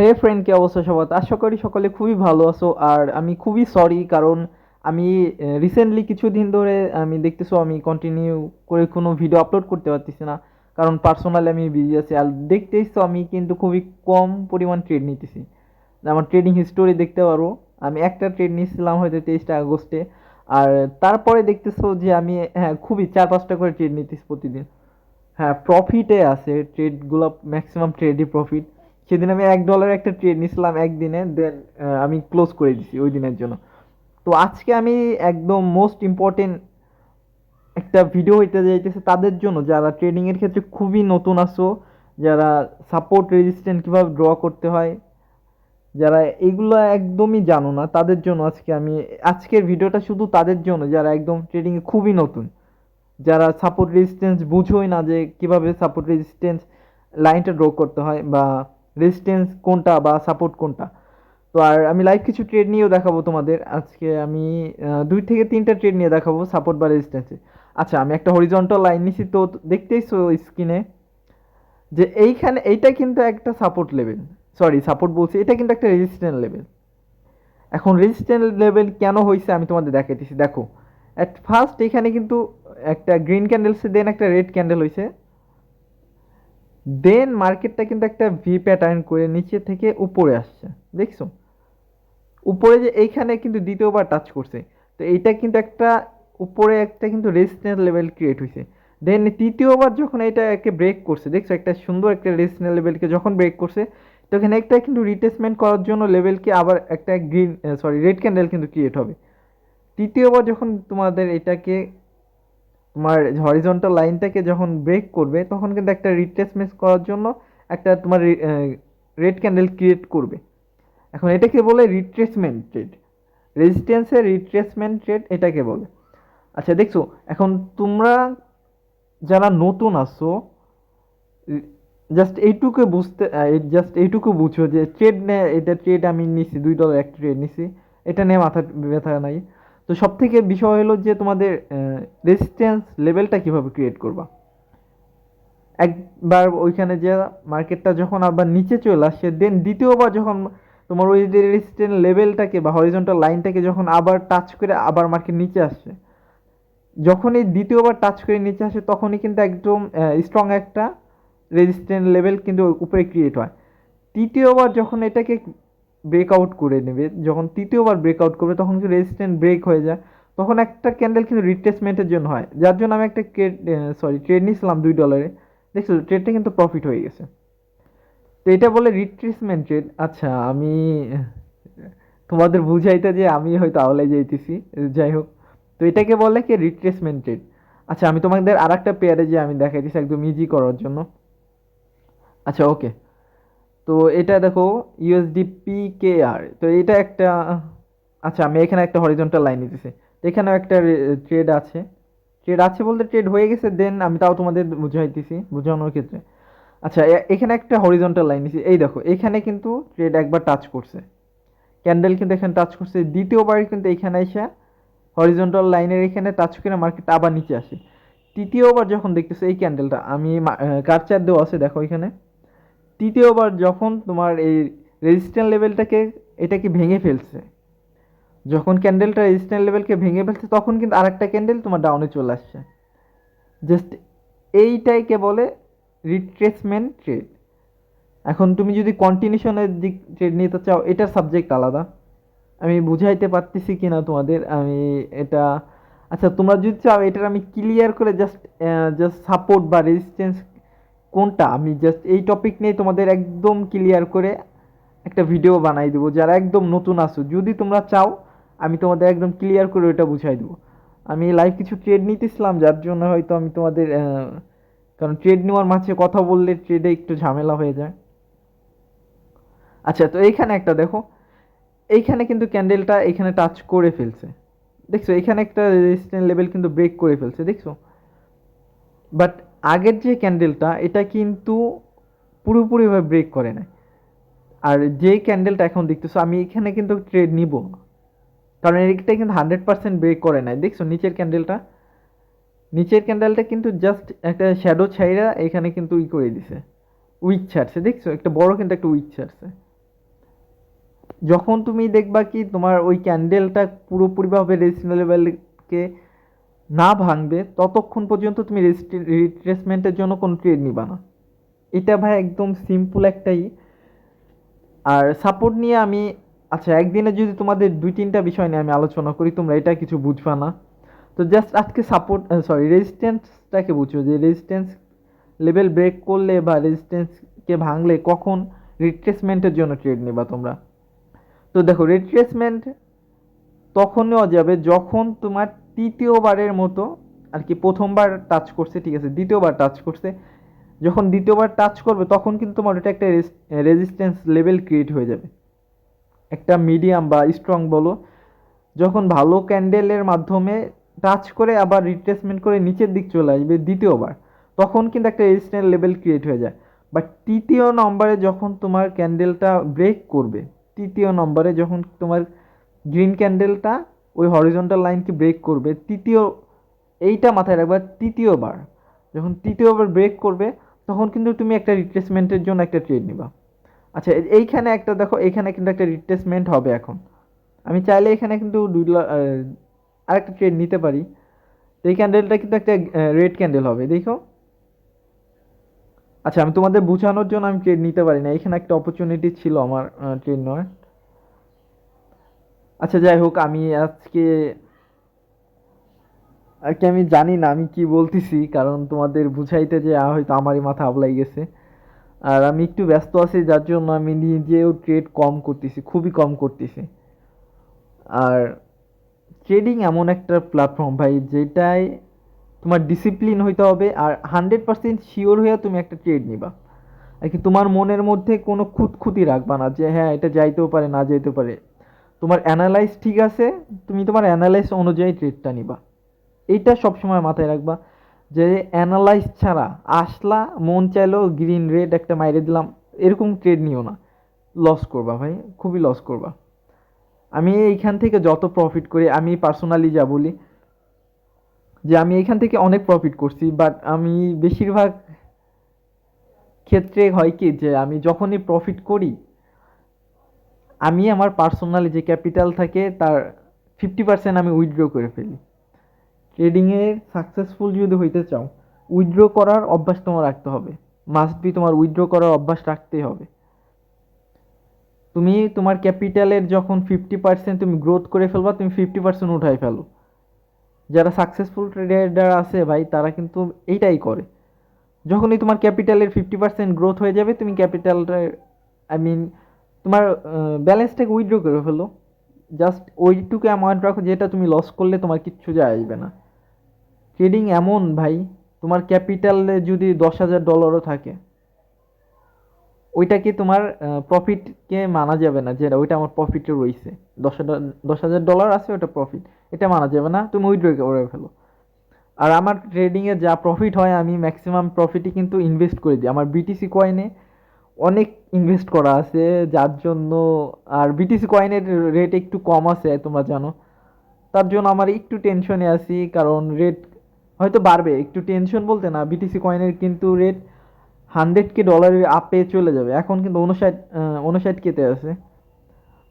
হে friend কি অবস্থা সবার? আশা করি সকলে খুবই ভালো আছো, আর আমি খুবই সরি কারণ আমি রিসেন্টলি কিছুদিন ধরে আমি দেখতেছো আমি কন্টিনিউ করে কোনো ভিডিও আপলোড করতে পারতেছি না। কারণ পার্সোনালি আমি বিজি আছি, আর দেখতেই আমি কিন্তু খুবই কম পরিমাণ ট্রেড নিতেছি। আমার ট্রেডিং হিস্টোরি দেখতে পারো, আমি একটা ট্রেড নিয়েছিলাম হয়তো তেইশটা আগস্টে, আর তারপরে দেখতেছো যে আমি হ্যাঁ খুবই চার পাঁচটা করে ট্রেড নিতেছি প্রতিদিন। হ্যাঁ প্রফিটে আছে ট্রেডগুলো ম্যাক্সিমাম ট্রেডই প্রফিট সেদিন আমি এক ডলার একটা ট্রেড নিয়েছিলাম একদিনে দেন আমি ক্লোজ করে দিছি ওই দিনের জন্য। তো আজকে আমি একদম মোস্ট ইম্পর্টেন্ট একটা ভিডিও হইতে যাইতেছে তাদের জন্য, যারা ট্রেডিংয়ের ক্ষেত্রে খুবই নতুন আসো যারা সাপোর্ট রেজিস্ট্যান্ট কীভাবে ড্র করতে হয়, যারা এগুলো একদমই জানো না, তাদের জন্য আজকে আমি, আজকের ভিডিওটা শুধু তাদের জন্য, যারা একদম ট্রেডিংয়ে খুবই নতুন, যারা সাপোর্ট রেজিস্ট্যান্স বুঝোই না যে কীভাবে সাপোর্ট রেজিস্ট্যান্স লাইনটা ড্র করতে হয় বা রেজিস্ট্যান্স কোনটা বা সাপোর্ট কোনটা? তো আর আমি লাইভ কিছু ট্রেড নিয়েও দেখাবো তোমাদের। আজকে আমি দুই থেকে তিনটা ট্রেড নিয়ে দেখাবো সাপোর্ট বা রেজিস্ট্যান্সে আচ্ছা আমি একটা হরিজন্টাল লাইন নিছি তো দেখতেইছো স্ক্রিনে যে এইখানে, এইটা কিন্তু একটা সাপোর্ট লেভেল সরি সাপোর্ট বলছি, এটা কিন্তু একটা রেজিস্ট্যান্স লেভেল এখন রেজিস্ট্যান্স লেভেল কেন হয়েছে আমি তোমাদের দেখাইতেছি। দেখো অ্যাট ফার্স্ট এখানে কিন্তু একটা গ্রিন ক্যান্ডেলসে দেন একটা রেড ক্যান্ডেল হয়েছে দেন মার্কেটটা কিন্তু একটা ভি প্যাটার্ন করে নিচে থেকে উপরে আসছে, দেখছ? উপরে যে এইখানে কিন্তু দ্বিতীয়বার টাচ করছে, তো এইটা কিন্তু একটা উপরে একটা কিন্তু রেজিস্ট্যান্স লেভেল ক্রিয়েট হয়েছে দেন তৃতীয়বার যখন এটা একে ব্রেক করছে, দেখছ? একটা সুন্দর একটা রেজিস্ট্যান্স লেভেলকে যখন ব্রেক করছে, তখন একটা কিন্তু রিটেসমেন্ট করার জন্য লেভেলকে আবার একটা গ্রিন সরি রেড ক্যান্ডেল কিন্তু ক্রিয়েট হবে। তৃতীয়বার যখন তোমাদের এটাকে তোমার হরিজন্টাল লাইনটাকে যখন ব্রেক করবে, তখন কিন্তু একটা রিট্রেসমেন্ট করার জন্য একটা তোমার রেড ক্যান্ডেল ক্রিয়েট করবে। এখন এটাকে বলে রিট্রেসমেন্ট ট্রেড রেজিস্ট্যান্সের রিট্রেসমেন্ট ট্রেড এটাকে বলে। আচ্ছা দেখছ, এখন তোমরা যারা নতুন আসো জাস্ট এইটুকু বুঝতে জাস্ট এইটুকু বুঝো যে ট্রেড এটা ট্রেড আমি নিছি, দুই ডলার একটা ট্রেড নিছি, এটা নিয়ে মাথা ব্যথা নাই। তো সব থেকে বিষয় হলো যে তোমাদের রেজিস্ট্যান্স লেভেলটা কীভাবে ক্রিয়েট করবা? একবার ওইখানে যে মার্কেটটা যখন আবার নিচে চলে আসছে দেন দ্বিতীয়বার যখন তোমার ওই যে রেজিস্ট্যান্স লেভেলটাকে বা হরিজন্টাল লাইনটাকে যখন আবার টাচ করে আবার মার্কেট নিচে আসছে যখন এই দ্বিতীয়বার টাচ করে নিচে আসে, তখনই কিন্তু একদম স্ট্রং একটা রেজিস্ট্যান্স লেভেল কিন্তু উপরে ক্রিয়েট হয়। তৃতীয়বার যখন এটাকে ব্রেকআউট করে নেবে। যখন তৃতীয়বার ব্রেকআউট করবে, তখন কিন্তু রেজিস্ট্যান্স ব্রেক হয়ে যায়। তখন একটা ক্যান্ডেল কিন্তু রিট্রেসমেন্টের জন্য হয়। যার জন্য আমি একটা সরি ট্রেড নিয়েছিলাম দুই ডলারে দেখছ ট্রেডটা কিন্তু প্রফিট হয়ে গেছে। তো এটা বলে রিট্রেসমেন্ট ট্রেড আচ্ছা আমি, তোমাদের বুঝাইতে যে আমি হয়তো আওলাই যাইতেছি। যাই হোক। তো এটাকে বলে কি রিট্রেসমেন্ট ট্রেড আচ্ছা আমি তোমাদের আর একটা পেয়ারে যে আমি দেখাইতেছি একদম ইজি করার জন্য। আচ্ছা ওকে তো এটা দেখো ইউএসডি পি কে আর তো এটা একটা আচ্ছা আমি এখানে একটা হরিজন্টাল লাইন নিতেছি। এখানেও একটা ট্রেড আছে। ট্রেড আছে বলতে ট্রেড হয়ে গেছে দেন আমি তাও তোমাদের বুঝাইতেছি, বোঝানোর ক্ষেত্রে। আচ্ছা এখানে একটা হরিজন্টাল লাইন নিছি। এই দেখো, এখানে কিন্তু ট্রেড একবার টাচ করছে। ক্যান্ডেল কিন্তু এখানে টাচ করছে। দ্বিতীয়বার কিন্তু এখানে এসে হরিজন্টাল লাইনের এখানে টাচ করে মার্কেট আবার নিচে আসে। তৃতীয়বার যখন দেখতেছো এই ক্যান্ডেলটা আমি কার চার দেওয়া আছে, দেখো এখানে। তৃতীয়বার যখন তোমার এই রেজিস্ট্যান্স লেভেলটাকে এটাকে ভেঙে ফেলছে, যখন ক্যান্ডেলটা রেজিস্ট্যান্স লেভেলকে ভেঙে ফেলছে, তখন কিন্তু আরেকটা ক্যান্ডেল তোমার ডাউনে চলে আসছে। জাস্ট এইটাইকে বলে রিট্রেসমেন্ট ট্রেড এখন তুমি যদি কন্টিনিউশনের দিক ট্রেড নিতে চাও, এটার সাবজেক্ট আলাদা। আমি বুঝাইতে পারতেছি কি না তোমাদের, আমি এটা আচ্ছা তোমরা যদি চাও, এটার আমি ক্লিয়ার করে জাস্ট জাস্ট সাপোর্ট বা রেজিস্ট্যান্স কোনটা? আমি জাস্ট এই টপিক নিয়ে তোমাদের একদম ক্লিয়ার করে একটা ভিডিও বানাই দেবো। যারা একদম নতুন আসো যদি তোমরা চাও, আমি তোমাদের একদম ক্লিয়ার করে ওটা বুঝাই দেবো। আমি লাইভ কিছু ট্রেড নিতেছিলাম, যার জন্য হয়তো আমি তোমাদের কারণ ট্রেড নেওয়ার মাঝে কথা বললে ট্রেডে একটু ঝামেলা হয়ে যায়। আচ্ছা তো এইখানে একটা দেখো। এইখানে কিন্তু ক্যান্ডেলটা এখানে টাচ করে ফেলছে। দেখছ? এখানে একটা রেজিস্ট্যান্স লেভেল কিন্তু ব্রেক করে ফেলছে, দেখছ? বাট আগের যে ক্যান্ডেলটা এটা কিন্তু পুরোপুরিভাবে ব্রেক করে না আর যে ক্যান্ডেলটা এখন দেখতেছো, আমি এখানে কিন্তু ট্রেড নিব কারণ এটা কিন্তু হান্ড্রেড পার্সেন্ট ব্রেক করে নাই। দেখছ, নিচের ক্যান্ডেলটা নিচের ক্যান্ডেলটা কিন্তু জাস্ট একটা শ্যাডো ছাইরা এখানে কিন্তু ই করে দিছে। উইক ছাড়ছে। দেখছ, একটা বড় কিন্তু একটা উইক ছাড়ছে। যখন তুমি দেখবা কি, তোমার ওই ক্যান্ডেলটা পুরোপুরিভাবে রেজিস্ট্যান্ট লেভেলকে না ভাঙবে, ততক্ষণ পর্যন্ত তুমি রিট্রেসমেন্টের জন্য কোনো ট্রেড নিবা না। এটা ভাই একদম সিম্পল একটাই। আর সাপোর্ট নিয়ে আমি আচ্ছা একদিনে যদি তোমাদের দুই তিনটা বিষয় নিয়ে আমি আলোচনা করি, তোমরা এটা কিছু বুঝবা না। তো জাস্ট আজকে সাপোর্ট সরি রেজিস্ট্যান্সটাকে বুঝছ যে রেজিস্ট্যান্স লেভেল ব্রেক করলে বা রেজিস্ট্যান্সকে ভাঙলে কখন রিট্রেসমেন্টের জন্য ট্রেড নেবা তোমরা। তো দেখো রিট্রেসমেন্ট তখন নেওয়া যাবে যখন তোমার তৃতীয়বারের মতো আর কি প্রথমবার টাচ করছে, ঠিক আছে, দ্বিতীয়বার টাচ করছে। যখন দ্বিতীয়বার টাচ করবে, তখন কিন্তু তোমার ওটা একটা রেজিস্ট্যান্স লেভেল ক্রিয়েট হয়ে যাবে। একটা মিডিয়াম বা স্ট্রং বলো, যখন ভালো ক্যান্ডেলের মাধ্যমে টাচ করে আবার রিট্রেসমেন্ট করে নিচের দিক চলে আসবে দ্বিতীয়বার, তখন কিন্তু একটা রেজিস্ট্যান্স লেভেল ক্রিয়েট হয়ে যায়। বাট তৃতীয় নম্বরে যখন তোমার ক্যান্ডেলটা ব্রেক করবে, তৃতীয় নম্বরে যখন তোমার গ্রিন ক্যান্ডেলটা ওই হরিজন্টাল লাইনকে ব্রেক করবে? তৃতীয়, এইটা মাথায় রাখবা, তৃতীয়বার। যখন তৃতীয়বার ব্রেক করবে, তখন কিন্তু তুমি একটা রিপ্লেসমেন্টের জন্য একটা ট্রেড নিবা। আচ্ছা এইখানে একটা দেখো, এইখানে কিন্তু একটা রিপ্লেসমেন্ট হবে এখন। আমি চাইলে এখানে কিন্তু দুই আরেকটা ট্রেড নিতে পারি। এই ক্যান্ডেলটা কিন্তু একটা রেড ক্যান্ডেল হবে, দেখো। আচ্ছা আমি তোমাদের বোঝানোর জন্য আমি ট্রেড নিতে পারি না। এখানে একটা অপরচুনিটি ছিল আমার ট্রেড নেওয়ার। আচ্ছা যাই হোক, আমি আজকে আর কি আমি জানি না আমি কি বলতেছি, কারণ তোমাদের বুঝাইতে যে হয়তো আমারই মাথা আবলাই গেছে। আর আমি একটু ব্যস্ত আছি, যার জন্য আমি নিজেও ট্রেড কম করতেছি, খুবই কম করতেছি। আর ট্রেডিং এমন একটা প্ল্যাটফর্ম ভাই, যেটায় তোমার ডিসিপ্লিন হইতে হবে, আর হান্ড্রেড পার্সেন্ট শিওর হয়ে তুমি একটা ট্রেড নিবা। আর কি তোমার মনের মধ্যে কোনো খুঁতখুতি রাখবা না, যে হ্যাঁ এটা যাইতেও পারে, না যাইতেও পারে। তোমার অ্যানালাইজ ঠিক আছে, তুমি তোমার অ্যানালাইজ অনুযায়ী ট্রেডটা নিবা। এইটা সবসময় মাথায় রাখবা যে অ্যানালাইজ ছাড়া আসলা, মন চাইলো গ্রিন রেড একটা মাইরে দিলাম, এরকম ট্রেড নিও না। লস করবা ভাই, খুবই লস করবা। আমি এইখান থেকে যত প্রফিট করি, আমি পার্সোনালি যা বলি, যে আমি এখান থেকে অনেক প্রফিট করছি বাট আমি বেশিরভাগ ক্ষেত্রে হয় কি যে আমি যখনই প্রফিট করি আমি আমার পার্সোনালি যে ক্যাপিটাল থাকে, তার ফিফটি পার্সেন্ট আমি উইথড্র করে ফেলি। ট্রেডিংয়ে সাকসেসফুল যদি হইতে চাও উইথড্র করার অভ্যাস তোমার রাখতে হবে। মাস্ট বি তোমার উইথড্র করার অভ্যাস রাখতেই হবে। তুমি তোমার ক্যাপিটালের যখন ফিফটি পার্সেন্ট তুমি গ্রোথ করে ফেলবা, তুমি ফিফটি পার্সেন্ট উঠাই ফেলো। যারা সাকসেসফুল ট্রেডার আছে ভাই, তারা কিন্তু এইটাই করে। যখনই তোমার ক্যাপিটালের ফিফটি পার্সেন্ট গ্রোথ হয়ে যাবে, তুমি ক্যাপিটালটা আই মিন তোমার ব্যালেন্সটাকে উইথড্র করে ফেলো। জাস্ট ওইটুকু অ্যামাউন্ট রাখো যেটা তুমি লস করলে তোমার কিচ্ছু যায় আসবে না। ট্রেডিং এমন ভাই, তোমার ক্যাপিটালে যদি দশ হাজার ডলারও থাকে, ওইটাকে তোমার প্রফিটকে মানা যাবে না যেটা, ওইটা আমার প্রফিটে রয়েছে। দশ হাজার দশ হাজার ডলার আছে ওটা প্রফিট এটা মানা যাবে না, তুমি উইথড্র করে ফেলো। আর আমার ট্রেডিংয়ে যা প্রফিট হয়, আমি ম্যাক্সিমাম প্রফিটই কিন্তু ইনভেস্ট করে দিই। আমার বিটিসি কয়েনে অনেক ইনভেস্ট করা আছে, যার জন্য, আর বিটিসি কয়েনের রেট একটু কম আছে, তোমরা জানো। তার জন্য আমার একটু টেনশনে আছি, কারণ রেট হয়তো বাড়বে, একটু টেনশন বলতে না বিটিসি কয়েনের কিন্তু রেট হান্ড্রেড কে ডলারের আপে চলে যাবে। এখন কিন্তু উনষাট উনষাট কেতে আছে।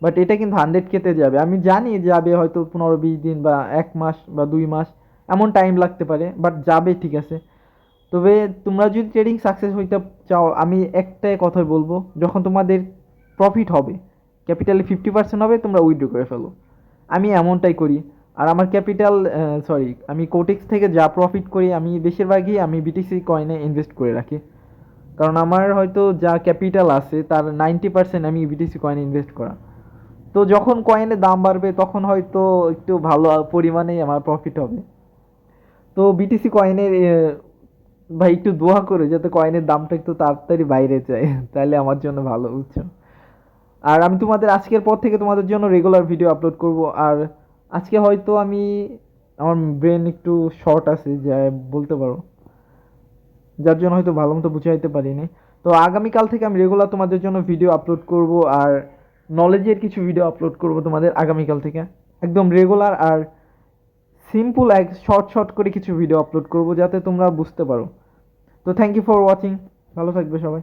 বাট এটা কিন্তু হান্ড্রেড কেতে যাবে। আমি জানি যাবে হয়তো পনেরো, বিশ দিন বা এক মাস বা দুই মাস, এমন টাইম লাগতে পারে বাট যাবে ঠিক আছে। তবে তোমরা যদি ট্রেডিং সাকসেস হইতে চাও, আমি একটাই কথাই বলব, যখন তোমাদের প্রফিট হবে ক্যাপিটালে ফিফটি পার্সেন্ট হবে, তোমরা উইথড্র করে ফেলো। আমি এমনটাই করি। আর আমার ক্যাপিটাল সরি আমি কোটেক্স থেকে যা প্রফিট করি, আমি বেশিরভাগই আমি বিটিসি কয়েনে ইনভেস্ট করে রাখি। কারণ আমার হয়তো যা ক্যাপিটাল আছে, তার নাইনটি পার্সেন্ট আমি বিটিসি কয়েনে ইনভেস্ট করা। তো যখন কয়েনের দাম বাড়বে, তখন হয়তো একটু ভালো পরিমাণেই আমার প্রফিট হবে। তো বিটিসি কয়েনের ভাই, একটু দোয়া করে যাতে কয়েনের দামটা একটু তাড়াতাড়ি বাইরে যায়। তাহলে আমার জন্য ভালো, বুঝছ? আর আমি তোমাদের আজকের পর থেকে তোমাদের জন্য রেগুলার ভিডিও আপলোড করব। আর আজকে হয়তো আমি, আমার ব্রেন একটু শর্ট আছে, যা বলতে পারো। যার জন্য হয়তো ভালো মতো বুঝাইতে পারিনি। তো আগামীকাল থেকে আমি রেগুলার তোমাদের জন্য ভিডিও আপলোড করব। আর নলেজের কিছু ভিডিও আপলোড করব তোমাদের আগামীকাল থেকে। একদম রেগুলার আর সিম্পল এক শর্ট শর্ট করে কিছু ভিডিও আপলোড করব যাতে তোমরা বুঝতে পারো। তো থ্যাংক ইউ ফর ওয়াচিং ভালো থাকবে সবাই।